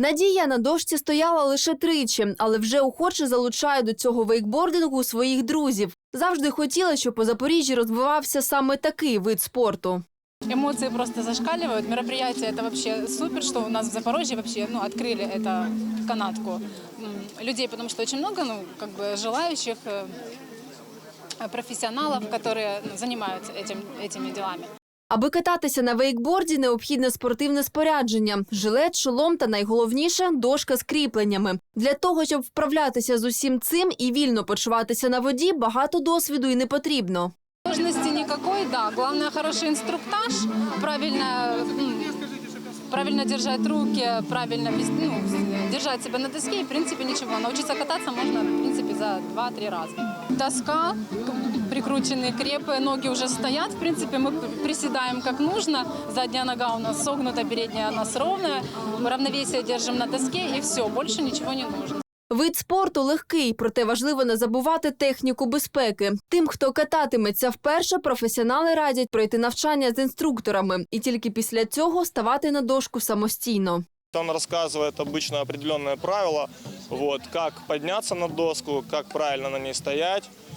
Надія на дошці стояла лише тричі, але вже охоче залучає до цього вейкбордингу своїх друзів. Завжди хотіла, щоб у Запоріжжі розвивався саме такий вид спорту. Эмоции просто зашкаливают. Мероприятие это вообще супер, что у нас в Запорожье вообще ну, открыли эту канатку м, людей, потому что очень много ну, как бы желающих э, профессионалов, которые ну, занимаются этим, этими делами. Аби кататися на вейкборді, необхідне спортивне спорядження, жилет, шолом та найголовніше дошка з кріпленнями. Для того, щоб вправлятися з усім цим і вільно почуватися на воді, багато досвіду і не потрібно. Сложности никакой, да. Главное хороший инструктаж, правильно, м, правильно держать руки, правильно ну, держать себя на доске. И, в принципе, ничего. Научиться кататься можно, в принципе, за 2-3 раза. Доска, прикрученные крепы, ноги уже стоят. В принципе, мы приседаем как нужно. Задняя нога у нас согнута, передняя у нас ровная. Мы равновесие держим на доске, и все, больше ничего не нужно. Вид спорту легкий, проте важливо не забувати техніку безпеки. Тим, хто кататиметься вперше, професіонали радять пройти навчання з інструкторами і тільки після цього ставати на дошку самостійно. Он рассказывает обычно определенные правила, вот, как подняться на доску, как правильно на ней стоять, э, опре-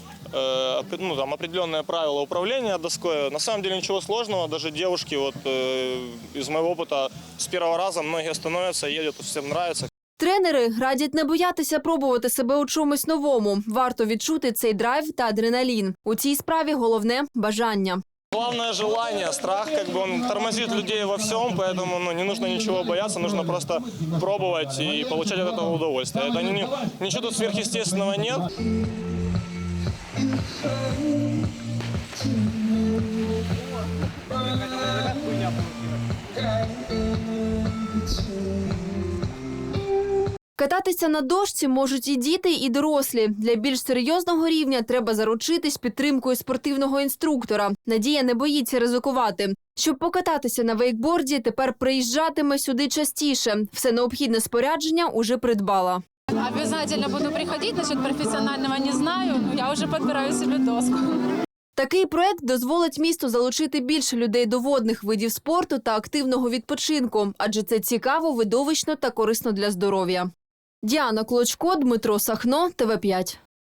ну, там, определенные правила управления доской. На самом деле ничего сложного, даже девушки, вот, э, из моего опыта, с первого раза многие становятся, едут, всем нравится. Тренери радять не боятися пробувати себе у чомусь новому. Варто відчути цей драйв та адреналін. У цій справі головне бажання. Главное желание, страх, как бы он тормозит людей во всем, поэтому ну, не нужно ничего бояться, нужно просто пробовать и получать от этого удовольствие. Это не- ничего тут сверхъестественного нет. Кататися на дошці можуть і діти, і дорослі. Для більш серйозного рівня треба заручитись підтримкою спортивного інструктора. Надія не боїться ризикувати. Щоб покататися на вейкборді, тепер приїжджатиме сюди частіше. Все необхідне спорядження уже придбала. Обязательно буду приходить. Насчет профессионального не знаю. но Я уже подбираю себе доску. Такий проект дозволить місту залучити більше людей до водних видів спорту та активного відпочинку, адже це цікаво, видовищно та корисно для здоров'я. Діана Клочко, Дмитро Сахно, ТВ 5